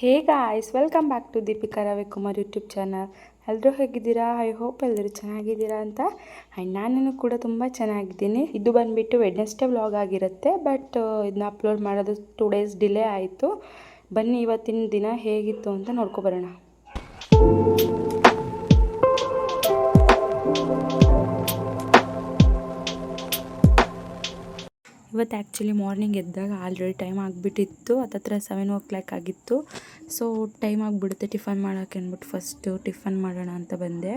Hey guys welcome back to Deepika Ravikumar YouTube channel ಎಲ್ಲರೂ ಹೇಗಿದ್ದೀರಾ? I hope ಎಲ್ಲರೂ ಚೆನ್ನಾಗಿದ್ದೀರಾ ಅಂತ. ಆ್ಯಂಡ್ ನಾನೇನು ಕೂಡ ತುಂಬ ಚೆನ್ನಾಗಿದ್ದೀನಿ. ಇದು ಬಂದುಬಿಟ್ಟು ವೆಡ್ನೆಸ್ಡೇ ವ್ಲಾಗ್ ಆಗಿರುತ್ತೆ ಬಟ್ ಇದನ್ನ ಅಪ್ಲೋಡ್ ಮಾಡೋದು ಟೂ ಡೇಸ್ ಡಿಲೇ ಆಯಿತು. ಬನ್ನಿ, ಇವತ್ತಿನ ದಿನ ಹೇಗಿತ್ತು ಅಂತ ನೋಡ್ಕೊಬರೋಣ ಇವತ್ತು ಆ್ಯಕ್ಚುಲಿ ಮಾರ್ನಿಂಗ್ ಎದ್ದಾಗ ಆಲ್ರೆಡಿ ಟೈಮ್ ಆಗಿಬಿಟ್ಟಿತ್ತು. ಹತ್ತತ್ರ ಸೆವೆನ್ ಓ ಕ್ಲಾಕ್ ಆಗಿತ್ತು. ಸೊ ಟೈಮ್ ಆಗಿಬಿಡುತ್ತೆ ಟಿಫನ್ ಮಾಡೋಕ್ಕೆ ಅಂದ್ಬಿಟ್ಟು ಫಸ್ಟು ಟಿಫನ್ ಮಾಡೋಣ ಅಂತ ಬಂದೆ.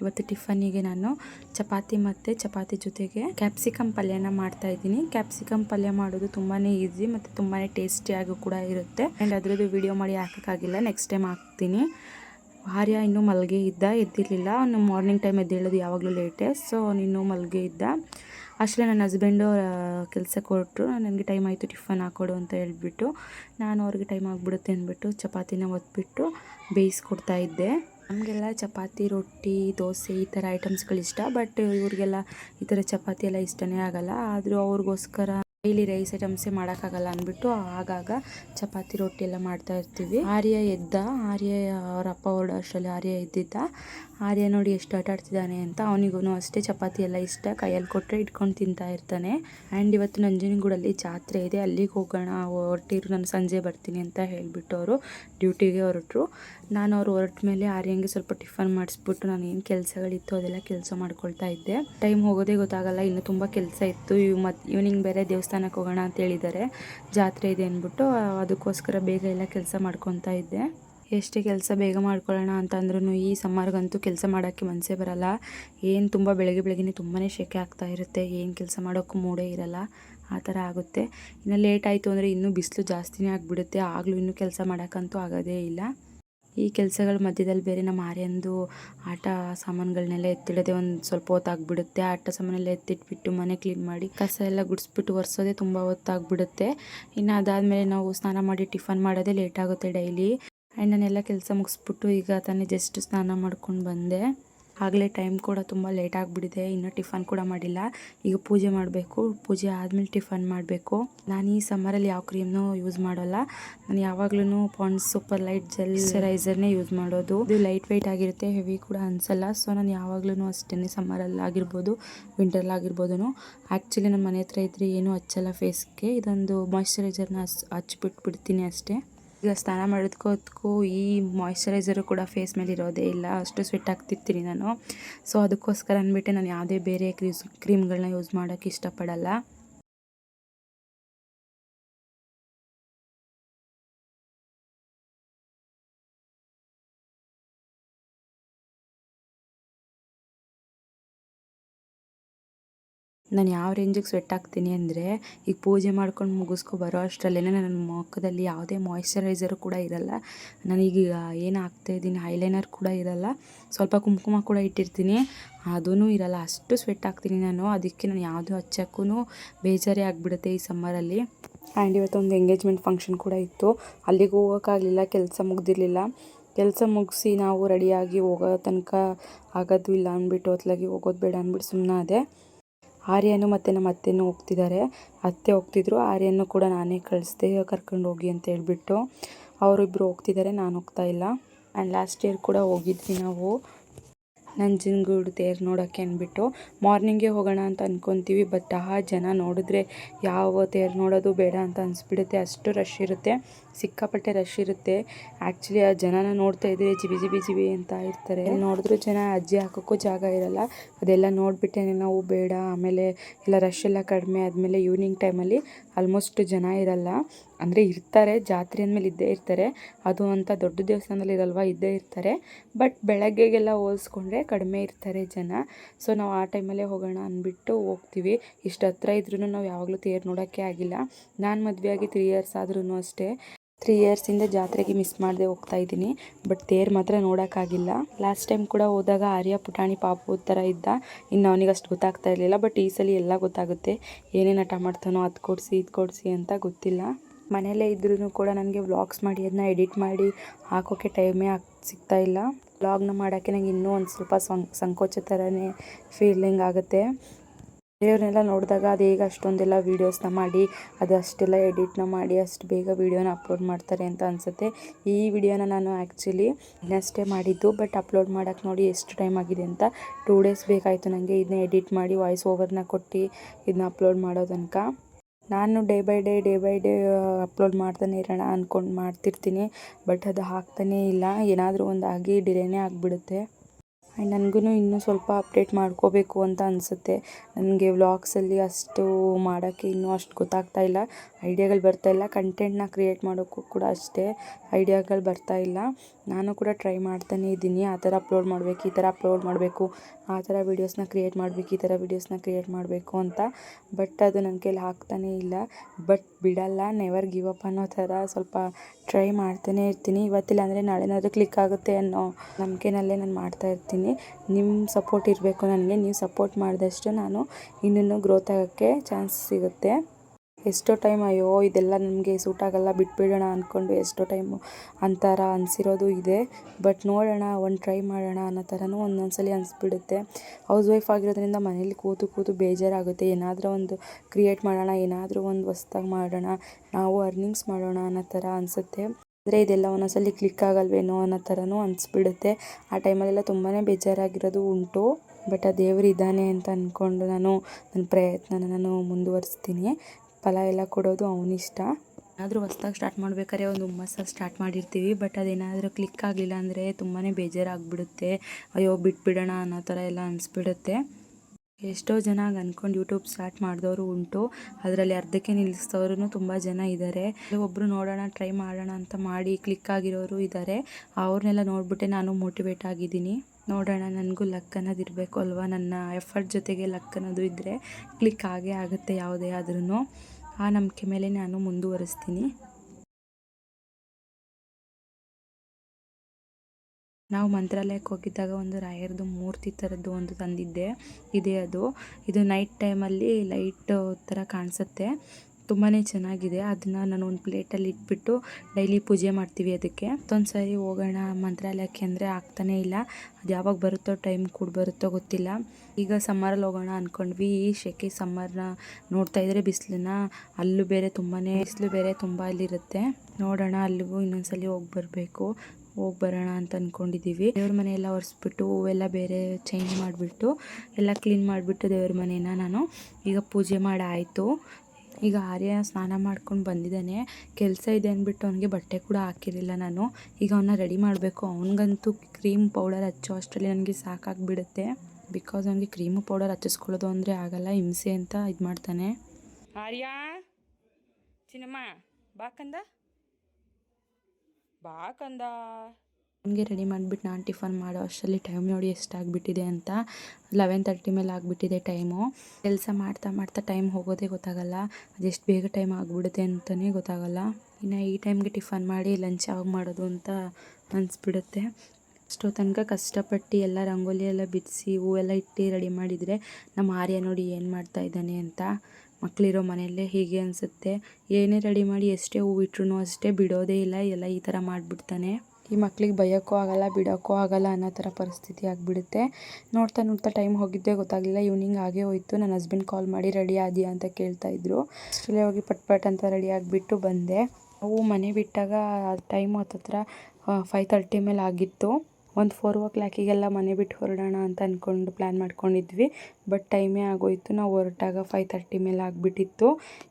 ಇವತ್ತು ಟಿಫನಿಗೆ ನಾನು ಚಪಾತಿ ಮತ್ತು ಚಪಾತಿ ಜೊತೆಗೆ ಕ್ಯಾಪ್ಸಿಕಮ್ ಪಲ್ಯನ ಮಾಡ್ತಾ ಇದ್ದೀನಿ. ಕ್ಯಾಪ್ಸಿಕಮ್ ಪಲ್ಯ ಮಾಡೋದು ತುಂಬಾ ಈಸಿ ಮತ್ತು ತುಂಬಾ ಟೇಸ್ಟಿಯಾಗೂ ಕೂಡ ಇರುತ್ತೆ. ಆ್ಯಂಡ್ ಅದರದ್ದು ವಿಡಿಯೋ ಮಾಡಿ ಹಾಕೋಕ್ಕಾಗಿಲ್ಲ. ನೆಕ್ಸ್ಟ್ ಟೈಮ್ ಹಾಕ್ತೀನಿ. ಆರ್ಯ ಇನ್ನೂ ಮಲ್ಗೆ ಇದ್ದ, ಎದ್ದಿರಲಿಲ್ಲ. ಅವನು ಮಾರ್ನಿಂಗ್ ಟೈಮ್ ಎದ್ದೇಳೋದು ಯಾವಾಗಲೂ ಲೇಟೆ ಸೊ ಅವನು ಇನ್ನೂ ಮಲ್ಗೆ ಇದ್ದ. ಅಷ್ಟೇ ನನ್ನ ಹಸ್ಬೆಂಡು ಕೆಲಸಕ್ಕೆ ಕೊಟ್ಟರು ನನಗೆ ಟೈಮ್ ಆಯಿತು ಟಿಫನ್ ಹಾಕೊಡು ಅಂತ ಹೇಳಿಬಿಟ್ಟು, ನಾನು ಅವ್ರಿಗೆ ಟೈಮ್ ಆಗಿಬಿಡುತ್ತೆ ಅಂದ್ಬಿಟ್ಟು ಚಪಾತಿನ ಒತ್ಬಿಟ್ಟು ಬೇಯಿಸ್ಕೊಡ್ತಾ ಇದ್ದೆ. ನಮಗೆಲ್ಲ ಚಪಾತಿ, ರೊಟ್ಟಿ, ದೋಸೆ ಈ ಥರ ಐಟಮ್ಸ್ಗಳು ಇಷ್ಟ ಬಟ್ ಇವ್ರಿಗೆಲ್ಲ ಈ ಥರ ಚಪಾತಿ ಎಲ್ಲ ಇಷ್ಟನೇ ಆಗಲ್ಲ. ಆದರೂ ಅವ್ರಿಗೋಸ್ಕರ ಡೈಲಿ ರೈಸ್ ಐಟಮ್ಸೇ ಮಾಡೋಕ್ಕಾಗಲ್ಲ ಅಂದ್ಬಿಟ್ಟು ಆಗಾಗ ಚಪಾತಿ ರೊಟ್ಟಿ ಎಲ್ಲ ಮಾಡ್ತಾ ಇರ್ತೀವಿ. ಆರ್ಯ ಎದ್ದ, ಆರ್ಯ ಅವ್ರ ಅಪ್ಪ ಹೊರಡೋ ಅಷ್ಟರಲ್ಲಿ ಆರ್ಯ ಎದ್ದಿದ್ದ. ಆರ್ಯ ನೋಡಿ ಎಷ್ಟು ಆಟ ಆಡ್ತಿದ್ದಾನೆ ಅಂತ ಅವನಿಗೂ ಅಷ್ಟೇ ಚಪಾತಿ ಎಲ್ಲ ಇಷ್ಟ. ಕೈಯಲ್ಲಿ ಕೊಟ್ಟರೆ ಇಟ್ಕೊಂಡು ತಿಂತಾ ಇರ್ತಾನೆ. ಆ್ಯಂಡ್ ಇವತ್ತು ನಂಜನಗೂಡಲ್ಲಿ ಜಾತ್ರೆ ಇದೆ. ಅಲ್ಲಿಗೆ ಹೋಗೋಣ, ಹೊರಟಿರು, ನಾನು ಸಂಜೆ ಬರ್ತೀನಿ ಅಂತ ಹೇಳಿಬಿಟ್ಟು ಅವರು ಡ್ಯೂಟಿಗೆ ಹೊರಟರು. ನಾನು ಅವ್ರು ಹೊರಟ ಮೇಲೆ ಆರ್ಯಂಗೆ ಸ್ವಲ್ಪ ಟಿಫನ್ ಮಾಡಿಸ್ಬಿಟ್ಟು ನಾನು ಏನು ಕೆಲಸಗಳಿತ್ತು ಅದೆಲ್ಲ ಕೆಲಸ ಮಾಡ್ಕೊಳ್ತಾ ಇದ್ದೆ. ಟೈಮ್ ಹೋಗೋದೇ ಗೊತ್ತಾಗಲ್ಲ. ಇನ್ನು ತುಂಬ ಕೆಲಸ ಇತ್ತು. ಇವ್ ಮತ್ತು ಈವ್ನಿಂಗ್ ಬೇರೆ ದೇವಸ್ಥಾನಕ್ಕೆ ಹೋಗೋಣ ಅಂತ ಹೇಳಿದ್ದಾರೆ. ಜಾತ್ರೆ ಇದೆ ಅಂದ್ಬಿಟ್ಟು ಅದಕ್ಕೋಸ್ಕರ ಬೇಗ ಎಲ್ಲ ಕೆಲಸ ಮಾಡ್ಕೊತಾ ಇದ್ದೆ. ಎಷ್ಟೇ ಕೆಲಸ ಬೇಗ ಮಾಡ್ಕೊಳ್ಳೋಣ ಅಂತಂದ್ರೂ ಈ ಸಮ್ಮರ್ಗಂತೂ ಕೆಲಸ ಮಾಡೋಕ್ಕೆ ಮನಸ್ಸೇ ಬರಲ್ಲ. ಏನು ತುಂಬ ಬೆಳಗ್ಗೆ ಬೆಳಗ್ಗೆ ತುಂಬಾ ಶೆಕೆ ಆಗ್ತಾ ಇರುತ್ತೆ. ಏನು ಕೆಲಸ ಮಾಡೋಕ್ಕೂ ಮೂಡೇ ಇರಲ್ಲ. ಆ ಥರ ಆಗುತ್ತೆ. ಇನ್ನು ಲೇಟ್ ಆಯಿತು ಅಂದರೆ ಇನ್ನೂ ಬಿಸಿಲು ಜಾಸ್ತಿನೇ ಆಗಿಬಿಡುತ್ತೆ. ಆಗಲೂ ಇನ್ನೂ ಕೆಲಸ ಮಾಡೋಕ್ಕಂತೂ ಆಗೋದೇ ಇಲ್ಲ. ಈ ಕೆಲಸಗಳ ಮಧ್ಯದಲ್ಲಿ ಬೇರೆ ನಮ್ಮ ಆರ್ಯಂದು ಆಟ ಸಾಮಾನುಗಳನ್ನೆಲ್ಲ ಎತ್ತಿಡೋದೆ ಒಂದು ಸ್ವಲ್ಪ ಹೊತ್ತಾಗ್ಬಿಡುತ್ತೆ. ಆಟ ಸಾಮಾನೆಲ್ಲ ಎತ್ತಿಟ್ಬಿಟ್ಟು ಮನೆ ಕ್ಲೀನ್ ಮಾಡಿ ಕಸ ಎಲ್ಲ ಗುಡಿಸ್ಬಿಟ್ಟು ಒರೆಸೋದೇ ತುಂಬ ಹೊತ್ತಾಗ್ಬಿಡುತ್ತೆ. ಇನ್ನು ಅದಾದಮೇಲೆ ನಾವು ಸ್ನಾನ ಮಾಡಿ ಟಿಫನ್ ಮಾಡೋದೇ ಲೇಟ್ ಆಗುತ್ತೆ ಡೈಲಿ. ಆ್ಯಂಡ್ ನಾನೆಲ್ಲ ಕೆಲಸ ಮುಗಿಸ್ಬಿಟ್ಟು ಈಗ ತಾನೇ ಜಸ್ಟ್ ಸ್ನಾನ ಮಾಡ್ಕೊಂಡು ಬಂದೆ. ಆಗಲೇ ಟೈಮ್ ಕೂಡ ತುಂಬ ಲೇಟ್ ಆಗಿಬಿಟ್ಟಿದೆ, ಇನ್ನೂ ಟಿಫನ್ ಕೂಡ ಮಾಡಿಲ್ಲ. ಈಗ ಪೂಜೆ ಮಾಡಬೇಕು, ಪೂಜೆ ಆದಮೇಲೆ ಟಿಫನ್ ಮಾಡಬೇಕು. ನಾನು ಈ ಸಮ್ಮರಲ್ಲಿ ಯಾವ ಕ್ರೀಮ್ನು ಯೂಸ್ ಮಾಡೋಲ್ಲ. ನಾನು ಯಾವಾಗ್ಲೂ ಪಾಂಡ್ಸ್ ಸೂಪರ್ ಲೈಟ್ ಜೆಲ್ ರೈಸರ್ನೇ ಯೂಸ್ ಮಾಡೋದು. ಇದು ಲೈಟ್ ವೆಯ್ಟ್ ಆಗಿರುತ್ತೆ ಹೆವಿ ಕೂಡ ಅನಿಸಲ್ಲ. ಸೊ ನಾನು ಯಾವಾಗ್ಲೂ ಅಷ್ಟೇ ಸಮ್ಮರಲ್ಲಿ ಆಗಿರ್ಬೋದು ವಿಂಟರ್ಲ್ ಆಗಿರ್ಬೋದು ಆ್ಯಕ್ಚುಲಿ ನಮ್ಮ ಮನೆ ಹತ್ರ ಇದ್ದರೆ ಏನೂ ಹಚ್ಚಲ್ಲ ಫೇಸ್ಗೆ ಇದೊಂದು ಮಾಯಿಶ್ಚರೈಸರ್ನ ಹಚ್, ಹಚ್ಬಿಟ್ಬಿಡ್ತೀನಿ ಅಷ್ಟೇ. ಈಗ ಸ್ನಾನ ಮಾಡೋದಕ್ಕೂ ಈ ಮಾಯ್ಶ್ಚರೈಸರು ಕೂಡ ಫೇಸ್ ಮೇಲೆ ಇರೋದೇ ಇಲ್ಲ. ಅಷ್ಟು ಸ್ವೆಟ್ ಆಗ್ತಿರ್ತೀನಿ ನಾನು. ಸೊ ಅದಕ್ಕೋಸ್ಕರ ಅಂದ್ಬಿಟ್ಟು ನಾನು ಯಾವುದೇ ಬೇರೆ ಕ್ರೀಸ್ ಕ್ರೀಮ್ಗಳನ್ನ ಯೂಸ್ ಮಾಡೋಕ್ಕೆ ಇಷ್ಟಪಡಲ್ಲ. ನಾನು ಯಾವ ರೇಂಜಿಗೆ ಸ್ವೆಟ್ ಆಗ್ತೀನಿ ಅಂದರೆ ಈಗ ಪೂಜೆ ಮಾಡ್ಕೊಂಡು ಮುಗಿಸ್ಕೊ ಬರೋ ಅಷ್ಟರಲ್ಲೇ ನನ್ನ ಮುಖದಲ್ಲಿ ಯಾವುದೇ ಮಾಯ್ಶ್ಚರೈಸರು ಕೂಡ ಇರಲ್ಲ. ನನಗೀಗ ಏನು ಇದ್ದೀನಿ ಐಲೈನರ್ ಕೂಡ ಇರಲ್ಲ. ಸ್ವಲ್ಪ ಕುಂಕುಮ ಕೂಡ ಇಟ್ಟಿರ್ತೀನಿ. ಅದೂ ಇರಲ್ಲ. ಅಷ್ಟು ಸ್ವೆಟ್ ಆಗ್ತೀನಿ ನಾನು. ಅದಕ್ಕೆ ನಾನು ಯಾವುದು ಹಚ್ಚಕ್ಕೂ ಬೇಜಾರೇ ಆಗಿಬಿಡುತ್ತೆ ಈ ಸಮ್ಮರಲ್ಲಿ ಆ್ಯಂಡ್ ಇವತ್ತೊಂದು ಎಂಗೇಜ್ಮೆಂಟ್ ಫಂಕ್ಷನ್ ಕೂಡ ಇತ್ತು. ಅಲ್ಲಿಗೆ ಹೋಗೋಕ್ಕಾಗಲಿಲ್ಲ. ಕೆಲಸ ಮುಗ್ದಿರಲಿಲ್ಲ. ಕೆಲಸ ಮುಗಿಸಿ ನಾವು ರೆಡಿಯಾಗಿ ಹೋಗೋ ತನಕ ಆಗೋದು ಇಲ್ಲ ಅಂದ್ಬಿಟ್ಟು ಹೊತ್ಲಾಗಿ ಹೋಗೋದು ಬೇಡ ಅಂದ್ಬಿಟ್ಟು ಸುಮ್ಮನೆ ಅದೇ ಆರ್ಯನು ಮತ್ತು ನಮ್ಮ ಅತ್ತೆನೂ ಹೋಗ್ತಿದ್ದಾರೆ. ಅತ್ತೆ ಹೋಗ್ತಿದ್ರು. ಆರ್ಯನು ಕೂಡ ನಾನೇ ಕಳಿಸ್ದೆ, ಕರ್ಕೊಂಡು ಹೋಗಿ ಅಂತ ಹೇಳಿಬಿಟ್ಟು. ಅವರಿಬ್ಬರು ಹೋಗ್ತಿದ್ದಾರೆ. ನಾನು ಹೋಗ್ತಾ ಇಲ್ಲ. ಆ್ಯಂಡ್ ಲಾಸ್ಟ್ ಇಯರ್ ಕೂಡ ಹೋಗಿದ್ವಿ ನಾವು. ನಂಜನಗೂಡು ತೇರು ನೋಡೋಕ್ಕೆ ಅಂದ್ಬಿಟ್ಟು ಮಾರ್ನಿಂಗೇ ಹೋಗೋಣ ಅಂತ ಅಂದ್ಕೊತೀವಿ ಬಟ್ ಆ ಜನ ನೋಡಿದ್ರೆ ಯಾವ ತೇರು ನೋಡೋದು ಬೇಡ ಅಂತ ಅನಿಸ್ಬಿಡುತ್ತೆ. ಅಷ್ಟು ರಶ್ ಇರುತ್ತೆ, ಸಿಕ್ಕಾಪಟ್ಟೆ ರಶ್ ಇರುತ್ತೆ. ಆ್ಯಕ್ಚುಲಿ ಆ ಜನನ ನೋಡ್ತಾ ಇದ್ರೆ ಜಿಬಿ ಜಿಬಿ ಜಿಬಿ ಅಂತ ಇರ್ತಾರೆ. ನೋಡಿದ್ರು ಜನ ಅಜ್ಜಿ ಹಾಕೋಕ್ಕೂ ಜಾಗ ಇರಲ್ಲ. ಅದೆಲ್ಲ ನೋಡಿಬಿಟ್ಟೆ, ನಾವು ಬೇಡ, ಆಮೇಲೆ ಎಲ್ಲ ರಶ್ ಎಲ್ಲ ಕಡಿಮೆ ಆದಮೇಲೆ ಈವ್ನಿಂಗ್ ಟೈಮಲ್ಲಿ ಆಲ್ಮೋಸ್ಟ್ ಜನ ಇರಲ್ಲ. ಅಂದರೆ ಇರ್ತಾರೆ, ಜಾತ್ರೆ ಅಂದಮೇಲೆ ಇದ್ದೇ ಇರ್ತಾರೆ. ಅದು ಅಂತ ದೊಡ್ಡ ದೇವಸ್ಥಾನದಲ್ಲಿ ಇರಲ್ವ, ಇದ್ದೇ ಇರ್ತಾರೆ. ಬಟ್ ಬೆಳಗ್ಗೆಗೆಲ್ಲ ಹೋಲಿಸ್ಕೊಂಡ್ರೆ ಕಡಿಮೆ ಇರ್ತಾರೆ ಜನ. ಸೊ, ನಾವು ಆ ಟೈಮಲ್ಲೇ ಹೋಗೋಣ ಅಂದ್ಬಿಟ್ಟು ಹೋಗ್ತೀವಿ. ಇಷ್ಟು ಹತ್ರ ಇದ್ರೂ ನಾವು ಯಾವಾಗಲೂ ತೇರು ನೋಡೋಕ್ಕೆ ಆಗಿಲ್ಲ. ನಾನು ಮದುವೆಯಾಗಿ ತ್ರೀ ಇಯರ್ಸ್ ಆದ್ರೂ ಅಷ್ಟೇ. ತ್ರೀ ಇಯರ್ಸಿಂದ ಜಾತ್ರೆಗೆ ಮಿಸ್ ಮಾಡದೆ ಹೋಗ್ತಾ ಇದ್ದೀನಿ. ಬಟ್ ತೇರು ಮಾತ್ರ ನೋಡೋಕ್ಕಾಗಿಲ್ಲ ಲಾಸ್ಟ್ ಟೈಮ್ ಕೂಡ ಹೋದಾಗ ಆರ್ಯ, ಪುಟಾಣಿ, ಪಾಪು ಥರ ಇದ್ದ. ಇನ್ನು ಅವನಿಗೆ ಅಷ್ಟು ಗೊತ್ತಾಗ್ತಾ ಇರಲಿಲ್ಲ. ಬಟ್ ಈ ಸಲ ಎಲ್ಲ ಗೊತ್ತಾಗುತ್ತೆ. ಏನೇನು ಆಟ ಮಾಡ್ತಾನೋ ಅದು ಕೊಡಿಸಿ, ಇದು ಕೊಡಿಸಿ ಅಂತ ಗೊತ್ತಿಲ್ಲ. ಮನೆಯಲ್ಲೇ ಇದ್ರೂ ಕೂಡ ನನಗೆ ವ್ಲಾಗ್ಸ್ ಮಾಡಿ, ಅದನ್ನ ಎಡಿಟ್ ಮಾಡಿ ಹಾಕೋಕ್ಕೆ ಟೈಮೇ ಆಗಿ, ಸಿಗ್ತಾ ಇಲ್ಲ. ವ್ಲಾಗ್ನ ಮಾಡೋಕ್ಕೆ ನನಗೆ ಇನ್ನೂ ಒಂದು ಸ್ವಲ್ಪ ಸಂಕೋಚ ಥರನೇ ಫೀಲಿಂಗ್ ಆಗುತ್ತೆ. ಬೇರೆಯವ್ರನ್ನೆಲ್ಲ ನೋಡಿದಾಗ ಅದು ಹೇಗೆ ಅಷ್ಟೊಂದೆಲ್ಲ ವೀಡಿಯೋಸ್ನ ಮಾಡಿ, ಅದು ಅಷ್ಟೆಲ್ಲ ಎಡಿಟ್ನ ಮಾಡಿ, ಅಷ್ಟು ಬೇಗ ವೀಡಿಯೋನ ಅಪ್ಲೋಡ್ ಮಾಡ್ತಾರೆ ಅಂತ ಅನಿಸುತ್ತೆ. ಈ ವಿಡಿಯೋನ ನಾನು ಆ್ಯಕ್ಚುಲಿ ಇನ್ನಷ್ಟೇ ಮಾಡಿದ್ದು, ಬಟ್ ಅಪ್ಲೋಡ್ ಮಾಡೋಕ್ಕೆ ನೋಡಿ ಎಷ್ಟು ಟೈಮ್ ಆಗಿದೆ ಅಂತ. ಟೂ ಡೇಸ್ ಬೇಕಾಯಿತು ನನಗೆ ಇದನ್ನ ಎಡಿಟ್ ಮಾಡಿ, ವಾಯ್ಸ್ ಓವರ್ನ ಕೊಟ್ಟು ಇದನ್ನ ಅಪ್ಲೋಡ್ ಮಾಡೋ ತನಕ. ನಾನು day by day day by day upload ಮಾಡ್ತಾನೆ ಇರೋಣ ಅಂದ್ಕೊಂಡು ಮಾಡ್ತಿರ್ತೀನಿ. ಬಟ್ ಅದು ಹಾಕ್ತಾನೇ ಇಲ್ಲ. ಏನಾದರೂ ಒಂದು ಆಗಿ ಡಿಲೇನೇ ಆಗಿಬಿಡುತ್ತೆ. ಆ್ಯಂಡ್ ನನಗೂ ಇನ್ನೂ ಸ್ವಲ್ಪ ಅಪ್ಡೇಟ್ ಮಾಡ್ಕೋಬೇಕು ಅಂತ ಅನಿಸುತ್ತೆ. ನನಗೆ ವ್ಲಾಗ್ಸಲ್ಲಿ ಅಷ್ಟು ಮಾಡೋಕ್ಕೆ ಇನ್ನೂ ಅಷ್ಟು ಗೊತ್ತಾಗ್ತಾ ಇಲ್ಲ. ಐಡಿಯಾಗಳು ಬರ್ತಾ ಇಲ್ಲ. ಕಂಟೆಂಟ್ನ ಕ್ರಿಯೇಟ್ ಮಾಡೋಕ್ಕೂ ಕೂಡ ಅಷ್ಟೇ ಐಡಿಯಾಗಳು ಬರ್ತಾ ಇಲ್ಲ. ನಾನು ಕೂಡ ಟ್ರೈ ಮಾಡ್ತಾನೇ ಇದ್ದೀನಿ. ಆ ಥರ ಅಪ್ಲೋಡ್ ಮಾಡಬೇಕು, ಈ ಥರ ಅಪ್ಲೋಡ್ ಮಾಡಬೇಕು. ಆ ಥರ ವೀಡಿಯೋಸ್ನ ಕ್ರಿಯೇಟ್ ಮಾಡಬೇಕು, ಈ ಥರ ವೀಡಿಯೋಸ್ನ ಕ್ರಿಯೇಟ್ ಮಾಡಬೇಕು ಅಂತ. ಬಟ್ ಅದು ನನ್ನ ಕೈಲಿ ಆಗ್ತಾನೇ ಇಲ್ಲ. ಬಟ್ ಬಿಡಲ್ಲ ನೆವರ್ ಗಿವ್ ಅಪ್ ಅನ್ನೋ ಥರ ಸ್ವಲ್ಪ ಟ್ರೈ ಮಾಡ್ತಾನೇ ಇರ್ತೀನಿ. ಇವತ್ತಿಲ್ಲ ಅಂದರೆ ನಾಳೆನಾದರೂ ಕ್ಲಿಕ್ ಆಗುತ್ತೆ ಅನ್ನೋ ನಂಬಿಕೆನಲ್ಲೇ ನಾನು ಮಾಡ್ತಾ ಇರ್ತೀನಿ. ನಿಮ್ಮ ಸಪೋರ್ಟ್ ಇರಬೇಕು ನನಗೆ. ನೀವು ಸಪೋರ್ಟ್ ಮಾಡಿದಷ್ಟು ನಾನು ಇನ್ನೂ ಗ್ರೋತ್ ಆಗೋಕ್ಕೆ ಚಾನ್ಸ್ ಸಿಗುತ್ತೆ. ಎಷ್ಟೋ ಟೈಮ್ ಅಯ್ಯೋ, ಇದೆಲ್ಲ ನಮಗೆ ಸೂಟ್ ಆಗಲ್ಲ, ಬಿಟ್ಬಿಡೋಣ ಅಂದ್ಕೊಂಡು ಎಷ್ಟೋ ಟೈಮು ಅಂತಾರ ಅನಿಸಿರೋದು ಇದೆ. ಬಟ್ ನೋಡೋಣ, ಒಂದು ಟ್ರೈ ಮಾಡೋಣ ಅನ್ನೋ ಥರನೂ ಒಂದೊಂದ್ಸಲಿ ಸಲ ಅನಿಸ್ಬಿಡುತ್ತೆ. ಹೌಸ್ ವೈಫ್ ಆಗಿರೋದ್ರಿಂದ ಮನೇಲಿ ಕೂತು ಕೂತು ಬೇಜಾರಾಗುತ್ತೆ. ಏನಾದರೂ ಒಂದು ಕ್ರಿಯೇಟ್ ಮಾಡೋಣ, ಏನಾದರೂ ಒಂದು ಹೊಸ್ದಾಗಿ ಮಾಡೋಣ, ನಾವು ಅರ್ನಿಂಗ್ಸ್ ಮಾಡೋಣ ಅನ್ನೋ ಥರ ಅನಿಸುತ್ತೆ. ಅಂದರೆ ಇದೆಲ್ಲ ಒಂದೊಂದ್ಸಲಿ ಕ್ಲಿಕ್ ಆಗಲ್ವೇನೋ ಅನ್ನೋ ಥರನೂ ಅನಿಸ್ಬಿಡುತ್ತೆ. ಆ ಟೈಮಲ್ಲೆಲ್ಲ ತುಂಬಾ ಬೇಜಾರಾಗಿರೋದು ಉಂಟು. ಬಟ್ ಆ ದೇವ್ರು ಇದ್ದಾನೆ ಅಂತ ಅಂದ್ಕೊಂಡು ನಾನು ನನ್ನ ಪ್ರಯತ್ನನ ನಾನು ಮುಂದುವರಿಸ್ತೀನಿ. ಫಲ ಎಲ್ಲ ಕೊಡೋದು ಅವನಿಷ್ಟ. ಏನಾದರೂ ಹೊಸ್ದಾಗಿ ಸ್ಟಾರ್ಟ್ ಮಾಡ್ಬೇಕಾದ್ರೆ ಒಂದು ಹುಮ್ಮಸ್ಸಾಗಿ ಸ್ಟಾರ್ಟ್ ಮಾಡಿರ್ತೀವಿ. ಬಟ್ ಅದೇನಾದರೂ ಕ್ಲಿಕ್ ಆಗಲಿಲ್ಲ ಅಂದರೆ ತುಂಬಾ ಬೇಜಾರಾಗ್ಬಿಡುತ್ತೆ. ಅಯ್ಯೋ, ಬಿಟ್ಬಿಡೋಣ ಅನ್ನೋ ಥರ ಎಲ್ಲ ಅನಿಸ್ಬಿಡುತ್ತೆ. ಎಷ್ಟೋ ಜನ ಅಂದ್ಕೊಂಡು ಯೂಟ್ಯೂಬ್ ಸ್ಟಾರ್ಟ್ ಮಾಡಿದವರು ಉಂಟು. ಅದರಲ್ಲಿ ಅರ್ಧಕ್ಕೆ ನಿಲ್ಲಿಸಿದವರು ತುಂಬ ಜನ ಇದ್ದಾರೆ ಒಬ್ಬರು ನೋಡೋಣ ಟ್ರೈ ಮಾಡೋಣ ಅಂತ ಮಾಡಿ ಕ್ಲಿಕ್ ಆಗಿರೋರು ಇದ್ದಾರೆ ಅವ್ರನ್ನೆಲ್ಲ ನೋಡಿಬಿಟ್ಟೆ ನಾನು ಮೋಟಿವೇಟ್ ಆಗಿದ್ದೀನಿ. ನೋಡೋಣ, ನನಗೂ ಲಕ್ ಅನ್ನೋದು ಇರಬೇಕು ಅಲ್ವಾ? ನನ್ನ ಎಫರ್ಟ್ ಜೊತೆಗೆ ಲಕ್ ಅನ್ನೋದು ಇದ್ದರೆ ಕ್ಲಿಕ್ ಆಗೇ ಆಗುತ್ತೆ ಯಾವುದೇ ಆದ್ರೂ ಆ ನಂಬಿಕೆ ಮೇಲೆ ನಾನು ಮುಂದುವರಿಸ್ತೀನಿ. ನಾವು ಮಂತ್ರಾಲಯಕ್ಕೆ ಹೋಗಿದ್ದಾಗ ಒಂದು ರಾಯರದು ಮೂರ್ತಿ ಥರದ್ದು ಒಂದು ತಂದಿದ್ದೆ. ಇದೆ ಅದು. ಇದು ನೈಟ್ ಟೈಮಲ್ಲಿ ಲೈಟ್ ಥರ ಕಾಣಿಸುತ್ತೆ. ತುಂಬಾ ಚೆನ್ನಾಗಿದೆ. ಅದನ್ನು ನಾನು ಒಂದು ಪ್ಲೇಟಲ್ಲಿ ಇಟ್ಬಿಟ್ಟು ಡೈಲಿ ಪೂಜೆ ಮಾಡ್ತೀವಿ ಅದಕ್ಕೆ. ಮತ್ತೊಂದು ಸಾರಿ ಹೋಗೋಣ ಮಂತ್ರಾಲಯಕ್ಕೆ ಅಂದರೆ ಆಗ್ತಾನೇ ಇಲ್ಲ. ಅದು ಯಾವಾಗ ಬರುತ್ತೋ ಟೈಮ್ ಕೂಡ ಬರುತ್ತೋ ಗೊತ್ತಿಲ್ಲ. ಈಗ ಸಮ್ಮರಲ್ಲಿ ಹೋಗೋಣ ಅಂದ್ಕೊಂಡ್ವಿ ಈ ಶೆಕೆ ಸಮ್ಮರ್ನ ನೋಡ್ತಾ ಇದ್ರೆ ಬಿಸಿಲನ್ನ ಅಲ್ಲೂ ಬೇರೆ ತುಂಬಾ ಬಿಸಿಲು ಬೇರೆ ತುಂಬ ಅಲ್ಲಿರುತ್ತೆ. ನೋಡೋಣ ಅಲ್ಲಿಗೂ ಇನ್ನೊಂದ್ಸಲಿ ಹೋಗಿ ಬರಬೇಕು. ಹೋಗಿ ಬರೋಣ ಅಂತ ಅಂದ್ಕೊಂಡಿದ್ದೀವಿ ದೇವ್ರ ಮನೆ ಎಲ್ಲ ಒರೆಸ್ಬಿಟ್ಟು ಹೂವೆಲ್ಲ ಬೇರೆ ಚೇಂಜ್ ಮಾಡಿಬಿಟ್ಟು ಎಲ್ಲ ಕ್ಲೀನ್ ಮಾಡಿಬಿಟ್ಟು ದೇವ್ರ ಮನೇನ ನಾನು ಈಗ ಪೂಜೆ ಮಾಡಾಯಿತು. ಈಗ ಆರ್ಯ ಸ್ನಾನ ಮಾಡ್ಕೊಂಡು ಬಂದಿದ್ದಾನೆ. ಕೆಲಸ ಇದೆ ಅಂದ್ಬಿಟ್ಟು ಅವನಿಗೆ ಬಟ್ಟೆ ಕೂಡ ಹಾಕಿರಲಿಲ್ಲ ನಾನು. ಈಗ ಅವನ್ನ ರೆಡಿ ಮಾಡಬೇಕು. ಅವನಿಗಂತೂ ಕ್ರೀಮ್ ಪೌಡರ್ ಹಚ್ಚೋ ಅಷ್ಟರಲ್ಲಿ ನನಗೆ ಸಾಕಾಗಿಬಿಡುತ್ತೆ. ಬಿಕಾಸ್ ಅವನಿಗೆ ಕ್ರೀಮ್ ಪೌಡರ್ ಹಚ್ಚಿಸ್ಕೊಳ್ಳೋದು ಅಂದರೆ ಆಗಲ್ಲ, ಹಿಂಸೆ ಅಂತ ಇದು ಮಾಡ್ತಾನೆ. ಆರ್ಯ? ಚಿನ್ನಮ್ಮ ಬಾಕಂದ ಬಾಕಂದ ಅವನಿಗೆ ರೆಡಿ ಮಾಡಿಬಿಟ್ಟು ನಾನು ಟಿಫನ್ ಮಾಡೋ ಅಷ್ಟರಲ್ಲಿ ಟೈಮ್ ನೋಡಿ ಎಷ್ಟಾಗ್ಬಿಟ್ಟಿದೆ ಅಂತ. ಲೆವೆನ್ ತರ್ಟಿ ಮೇಲೆ ಆಗಿಬಿಟ್ಟಿದೆ ಟೈಮು. ಕೆಲಸ ಮಾಡ್ತಾ ಮಾಡ್ತಾ ಟೈಮ್ ಹೋಗೋದೇ ಗೊತ್ತಾಗಲ್ಲ. ಅದೆಷ್ಟು ಬೇಗ ಟೈಮ್ ಆಗಿಬಿಡುತ್ತೆ ಅಂತಲೇ ಗೊತ್ತಾಗಲ್ಲ. ಇನ್ನು ಈ ಟೈಮ್ಗೆ ಟಿಫನ್ ಮಾಡಿ ಲಂಚ್ ಯಾವಾಗ ಮಾಡೋದು ಅಂತ ಅನಿಸ್ಬಿಡುತ್ತೆ. ಅಷ್ಟೋ ತನಕ ಕಷ್ಟಪಟ್ಟು ಎಲ್ಲ ರಂಗೋಲಿ ಎಲ್ಲ ಬಿಡಿಸಿ ಹೂವೆಲ್ಲ ಇಟ್ಟು ರೆಡಿ ಮಾಡಿದರೆ ನಮ್ಮ ಆರ್ಯ ನೋಡಿ ಏನು ಮಾಡ್ತಾ ಇದ್ದಾನೆ ಅಂತ. ಮಕ್ಕಳಿರೋ ಮನೆಯಲ್ಲೇ ಹೀಗೆ ಅನಿಸುತ್ತೆ. ಏನೇ ರೆಡಿ ಮಾಡಿ ಎಷ್ಟೇ ಹೂವು ಇಟ್ರು ಅಷ್ಟೇ ಬಿಡೋದೇ ಇಲ್ಲ. ಎಲ್ಲ ಈ ಥರ ಮಾಡಿಬಿಡ್ತಾನೆ. ಈ ಮಕ್ಳಿಗೆ ಬೈಯೋಕ್ಕೂ ಆಗಲ್ಲ, ಬಿಡೋಕ್ಕೂ ಆಗಲ್ಲ ಅನ್ನೋ ಥರ ಪರಿಸ್ಥಿತಿ ಆಗಿಬಿಡುತ್ತೆ. ನೋಡ್ತಾ ನೋಡ್ತಾ ಟೈಮ್ ಹೋಗಿದ್ದೇ ಗೊತ್ತಾಗಲಿಲ್ಲ. ಈವ್ನಿಂಗ್ ಆಗೇ ಹೋಯಿತು. ನನ್ನ ಹಸ್ಬೆಂಡ್ ಕಾಲ್ ಮಾಡಿ, ರೆಡಿ ಆದ್ಯಾ? ಅಂತ ಕೇಳ್ತಾಯಿದ್ರು ಅಷ್ಟರಲ್ಲೇ ಹೋಗಿ ಪಟ್ ಪಟ್ ಅಂತ ರೆಡಿ ಆಗಿಬಿಟ್ಟು ಬಂದೆ. ಅವು ಮನೆ ಬಿಟ್ಟಾಗ ಟೈಮ್ ಹತ್ತತ್ರ ಫೈವ್ ತರ್ಟಿ ಮೇಲೆ ಆಗಿತ್ತು. ಒಂದು ಫೋರ್ ಓ ಕ್ಲಾಕಿಗೆಲ್ಲ ಮನೆ ಬಿಟ್ಟು ಹೊರಡೋಣ ಅಂತ ಅಂದ್ಕೊಂಡು ಪ್ಲ್ಯಾನ್ ಮಾಡ್ಕೊಂಡಿದ್ವಿ. ಬಟ್ ಟೈಮೇ ಆಗೋಯಿತು. ನಾವು ಹೊರಟಾಗ ಫೈವ್ ತರ್ಟಿ ಮೇಲೆ ಆಗಿಬಿಟ್ಟಿತ್ತು.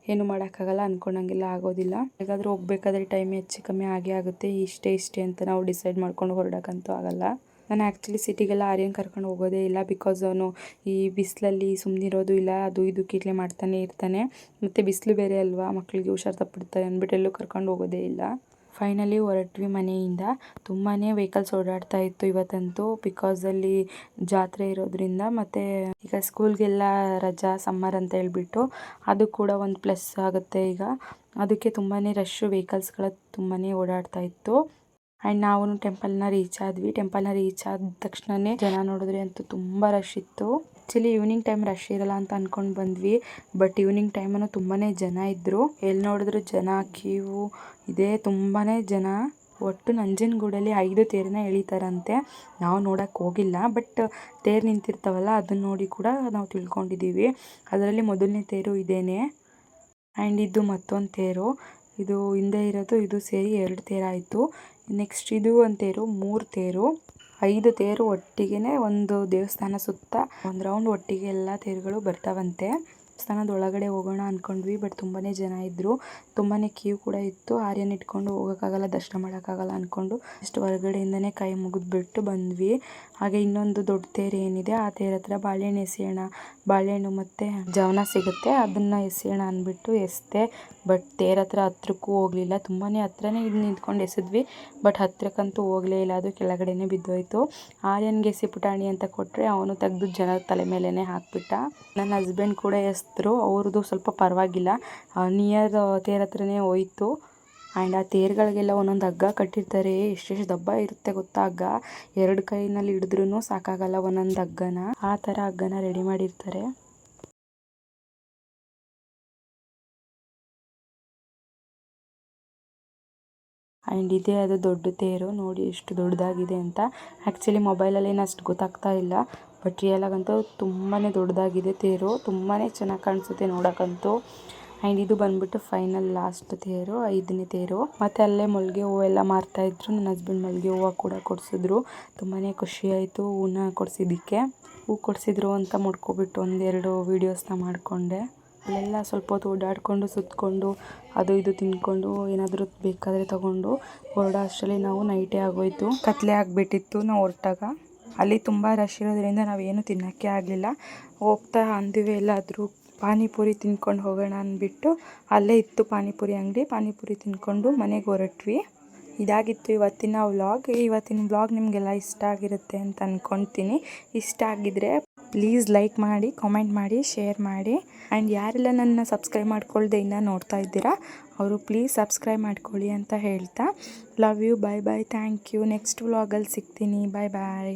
ಏನು ಮಾಡೋಕ್ಕಾಗಲ್ಲ ಅಂದ್ಕೊಂಡಂಗೆಲ್ಲ ಆಗೋದಿಲ್ಲ. ಹೇಗಾದರೂ ಹೋಗ್ಬೇಕಾದ್ರೆ ಟೈಮ್ ಹೆಚ್ಚು ಕಮ್ಮಿ ಆಗೇ ಆಗುತ್ತೆ. ಇಷ್ಟೇ ಇಷ್ಟೇ ಅಂತ ನಾವು ಡಿಸೈಡ್ ಮಾಡ್ಕೊಂಡು ಹೊರಡೋಕ್ಕಂತೂ ಆಗಲ್ಲ. ನಾನು ಆ್ಯಕ್ಚುಲಿ ಸಿಟಿಗೆಲ್ಲ ಆರ್ಯನ್ ಕರ್ಕೊಂಡು ಹೋಗೋದೇ ಇಲ್ಲ ಬಿಕಾಸ್ ಅವನು ಈ ಬಿಸಿಲಲ್ಲಿ ಸುಮ್ಮನಿರೋದು ಇಲ್ಲ, ಅದು ಇದು ಕಿಟ್ಲೆ ಮಾಡ್ತಾನೆ ಇರ್ತಾನೆ. ಮತ್ತು ಬಿಸಿಲು ಬೇರೆ ಅಲ್ವಾ? ಮಕ್ಕಳಿಗೆ ಹುಷಾರು ತಪ್ಪಿಡ್ತಾರೆ ಅಂದ್ಬಿಟ್ಟು ಎಲ್ಲೂ ಕರ್ಕೊಂಡು ಹೋಗೋದೇ ಇಲ್ಲ. ಫೈನಲಿ ಹೊರಟ್ವಿ ಮನೆಯಿಂದ. ತುಂಬಾ ವೆಹಿಕಲ್ಸ್ ಓಡಾಡ್ತಾ ಇತ್ತು ಇವತ್ತಂತೂ ಬಿಕಾಸ್ ಅಲ್ಲಿ ಜಾತ್ರೆ ಇರೋದ್ರಿಂದ ಮತ್ತು ಈಗ ಸ್ಕೂಲ್ಗೆಲ್ಲ ರಜಾ ಸಮ್ಮರ್ ಅಂತ ಹೇಳ್ಬಿಟ್ಟು ಅದು ಕೂಡ ಒಂದು ಪ್ಲಸ್ ಆಗುತ್ತೆ ಈಗ. ಅದಕ್ಕೆ ತುಂಬಾ ರಶ್ಶು ವೆಹಿಕಲ್ಸ್ಗಳ ತುಂಬಾ ಓಡಾಡ್ತಾ ಇತ್ತು. ಆ್ಯಂಡ್ ನಾವು ಟೆಂಪಲ್ನ ರೀಚ್ ಆದ್ವಿ. ಟೆಂಪಲ್ನ ರೀಚ್ ಆದ ತಕ್ಷಣವೇ ಜನ ನೋಡಿದ್ರೆ ಅಂತೂ ತುಂಬ ರಶ್ ಇತ್ತು. ಆ್ಯಕ್ಚುಲಿ ಈವ್ನಿಂಗ್ ಟೈಮ್ ರಶ್ ಇರಲ್ಲ ಅಂತ ಅಂದ್ಕೊಂಡು ಬಂದ್ವಿ. ಬಟ್ ಈವ್ನಿಂಗ್ ಟೈಮನ್ನು ತುಂಬಾ ಜನ ಇದ್ದರು ಎಲ್ಲಿ ನೋಡಿದ್ರು ಜನ, ಕ್ಯೂ, ಇದೆ ತುಂಬಾ ಜನ. ಒಟ್ಟು ನಂಜನಗೂಡಲ್ಲಿ ಐದು ತೇರನ್ನ ಎಳಿತಾರಂತೆ. ನಾವು ನೋಡಕ್ಕೆ ಹೋಗಿಲ್ಲ. ಬಟ್ ತೇರು ನಿಂತಿರ್ತಾವಲ್ಲ ಅದನ್ನು ನೋಡಿ ಕೂಡ ನಾವು ತಿಳ್ಕೊಂಡಿದ್ದೀವಿ ಅದರಲ್ಲಿ ಮೊದಲನೇ ತೇರು ಇದೇನೆ. ಆ್ಯಂಡ್ ಇದು ಮತ್ತೊಂದು ತೇರು. ಇದು ಹಿಂದೆ ಇರೋದು, ಇದು ಸೇರಿ ಎರಡು ತೇರಾಯಿತು. ನೆಕ್ಸ್ಟ್ ಇದು ಒಂದು ತೇರು, ಮೂರು ತೇರು. ಐದು ತೇರು ಒಟ್ಟಿಗೆ ಒಂದು ದೇವಸ್ಥಾನ ಸುತ್ತ ಒಂದು ರೌಂಡ್ ಒಟ್ಟಿಗೆ ಎಲ್ಲ ತೇರುಗಳು ಬರ್ತಾವಂತೆ. ದೇವಸ್ಥಾನದ ಒಳಗಡೆ ಹೋಗೋಣ ಅಂದ್ಕೊಂಡ್ವಿ ಬಟ್ ತುಂಬಾನೇ ಜನ ಇದ್ದರು ತುಂಬಾನೇ ಕ್ಯೂ ಕೂಡ ಇತ್ತು. ಆರ್ಯನ್ ಇಟ್ಕೊಂಡು ಹೋಗೋಕ್ಕಾಗಲ್ಲ, ದರ್ಶನ ಮಾಡೋಕ್ಕಾಗಲ್ಲ ಅಂದ್ಕೊಂಡು ಅಷ್ಟು ಹೊರಗಡೆಯಿಂದನೇ ಕೈ ಮುಗಿದ್ಬಿಟ್ಟು ಬಂದ್ವಿ. ಹಾಗೆ ಇನ್ನೊಂದು ದೊಡ್ಡ ತೇರು ಏನಿದೆ, ಆ ತೇರ ಹತ್ರ ಬಾಳೆಹಣ್ಣು ಎಸೆಯೋಣ, ಬಾಳೆಹಣ್ಣು ಮತ್ತು ಜವನ ಸಿಗುತ್ತೆ. ಅದನ್ನು ಎಸೆಯೋಣ ಅಂದ್ಬಿಟ್ಟು ಎಸೆದೆ ಬಟ್ ತೇರ ಹತ್ರ ಹತ್ರಕ್ಕೂ ಹೋಗಲಿಲ್ಲ. ತುಂಬಾ ಹತ್ರನೇ ಇದು ನಿಂತ್ಕೊಂಡು ಎಸೆದ್ವಿ ಬಟ್ ಹತ್ರಕ್ಕಂತೂ ಹೋಗಲೇ ಇಲ್ಲ. ಅದು ಕೆಳಗಡೆನೇ ಬಿದ್ದೋಯ್ತು. ಆರ್ಯನ್ಗೆ ಎಸಿ ಪುಟಾಣಿ ಅಂತ ಕೊಟ್ಟರೆ ಅವನು ತೆಗೆದು ಜನ ತಲೆ ಮೇಲೇ ಹಾಕ್ಬಿಟ್ಟ. ನನ್ನ ಹಸ್ಬೆಂಡ್ ಕೂಡ ಎಸೆದ್ರು ಅವ್ರದ್ದು ಸ್ವಲ್ಪ ಪರವಾಗಿಲ್ಲ. ನಿಯರ್ ತೇರ್ ಹತ್ರನೇ ಹೋಯ್ತು. ಆ್ಯಂಡ್ ಆ ತೇರುಗಳಿಗೆಲ್ಲ ಒಂದೊಂದು ಹಗ್ಗ ಕಟ್ಟಿರ್ತಾರೆ. ಎಷ್ಟೆಷ್ಟು ದಬ್ಬ ಇರುತ್ತೆ ಗೊತ್ತಾ ಹಗ್ಗ? ಎರಡು ಕೈನಲ್ಲಿ ಹಿಡಿದ್ರೂ ಸಾಕಾಗಲ್ಲ ಒಂದೊಂದು ಹಗ್ಗನ. ಆ ಥರ ಹಗ್ಗನ ರೆಡಿ ಮಾಡಿರ್ತಾರೆ. ಆ್ಯಂಡ್ ಇದೇ ಅದು ದೊಡ್ಡ ತೇರು. ನೋಡಿ ಎಷ್ಟು ದೊಡ್ಡದಾಗಿದೆ ಅಂತ. ಆ್ಯಕ್ಚುಲಿ ಮೊಬೈಲಲ್ಲಿ ಏನು ಅಷ್ಟು ಗೊತ್ತಾಗ್ತಾ ಇಲ್ಲ. ಬಟ್ ರಿಯಲಾಗಂತೂ ತುಂಬಾ ದೊಡ್ಡದಾಗಿದೆ ತೇರು. ತುಂಬಾ ಚೆನ್ನಾಗಿ ಕಾಣಿಸುತ್ತೆ ನೋಡೋಕ್ಕಂತೂ. ಆ್ಯಂಡ್ ಇದು ಬಂದ್ಬಿಟ್ಟು ಫೈನಲ್ ಲಾಸ್ಟ್ ತೇರು, ಐದನೇ ತೇರು. ಮತ್ತು ಅಲ್ಲೇ ಮಲ್ಲಿಗೆ ಹೂವೆಲ್ಲ ಮಾರ್ತಾಯಿದ್ರು ನನ್ನ ಹಸ್ಬೆಂಡ್ ಮಲ್ಲಿಗೆ ಹೂವು ಕೂಡ ಕೊಡಿಸಿದ್ರು. ತುಂಬಾ ಖುಷಿ ಆಯಿತು ಕೊಡಿಸಿದ್ದಕ್ಕೆ. ಹೂ ಕೊಡಿಸಿದ್ರು ಅಂತ ಮುಡ್ಕೊಬಿಟ್ಟು ಒಂದೆರಡು ವೀಡಿಯೋಸ್ನ ಮಾಡಿಕೊಂಡೆ. ಅಲ್ಲೆಲ್ಲ ಸ್ವಲ್ಪ ಹೊತ್ತು ಓಡಾಡಿಕೊಂಡು ಸುತ್ತಕೊಂಡು ಅದು ಇದು ತಿಂದ್ಕೊಂಡು ಏನಾದರೂ ಬೇಕಾದರೆ ತೊಗೊಂಡು ಹೊರಡೋ ಅಷ್ಟರಲ್ಲಿ ನಾವು ನೈಟೇ ಆಗೋಯಿತು. ಕತ್ಲೆ ಆಗಿಬಿಟ್ಟಿತ್ತು ನಾವು ಹೊರಟಾಗ. ಅಲ್ಲಿ ತುಂಬ ರಶ್ ಇರೋದ್ರಿಂದ ನಾವೇನು ತಿನ್ನೋಕ್ಕೆ ಆಗಲಿಲ್ಲ. ಹೋಗ್ತಾ ಅಂದಿವಿ ಎಲ್ಲಾದರೂ. ಪಾನಿಪುರಿ ತಿನ್ಕೊಂಡು ಹೋಗೋಣ ಅಂದ್ಬಿಟ್ಟು ಅಲ್ಲೇ ಇತ್ತು ಪಾನಿಪುರಿ ಅಂಗಡಿ. ಪಾನಿಪುರಿ ತಿಂದ್ಕೊಂಡು ಮನೆಗೆ ಹೊರಟ್ವಿ. ಇದಾಗಿತ್ತು ಇವತ್ತಿನ ವ್ಲಾಗ್. ಇವತ್ತಿನ ವ್ಲಾಗ್ ನಿಮಗೆಲ್ಲ ಇಷ್ಟ ಆಗಿರುತ್ತೆ ಅಂತ ಅಂದ್ಕೊಳ್ತೀನಿ ಇಷ್ಟ ಆಗಿದ್ರೆ ಪ್ಲೀಸ್ ಲೈಕ್ ಮಾಡಿ, ಕಾಮೆಂಟ್ ಮಾಡಿ, ಶೇರ್ ಮಾಡಿ. ಆ್ಯಂಡ್ ಯಾರೆಲ್ಲ ನನ್ನ ಸಬ್ಸ್ಕ್ರೈಬ್ ಮಾಡ್ಕೊಳ್ದೆ ಇನ್ನೂ ನೋಡ್ತಾ ಇದ್ದೀರಾ, ಅವರು ಪ್ಲೀಸ್ ಸಬ್ಸ್ಕ್ರೈಬ್ ಮಾಡ್ಕೊಳ್ಳಿ ಅಂತ ಹೇಳ್ತಾ. Love you bye bye thank you. Next ವ್ಲಾಗಲ್ಲಿ ಸಿಗ್ತೀನಿ. ಬಾಯ್ ಬಾಯ್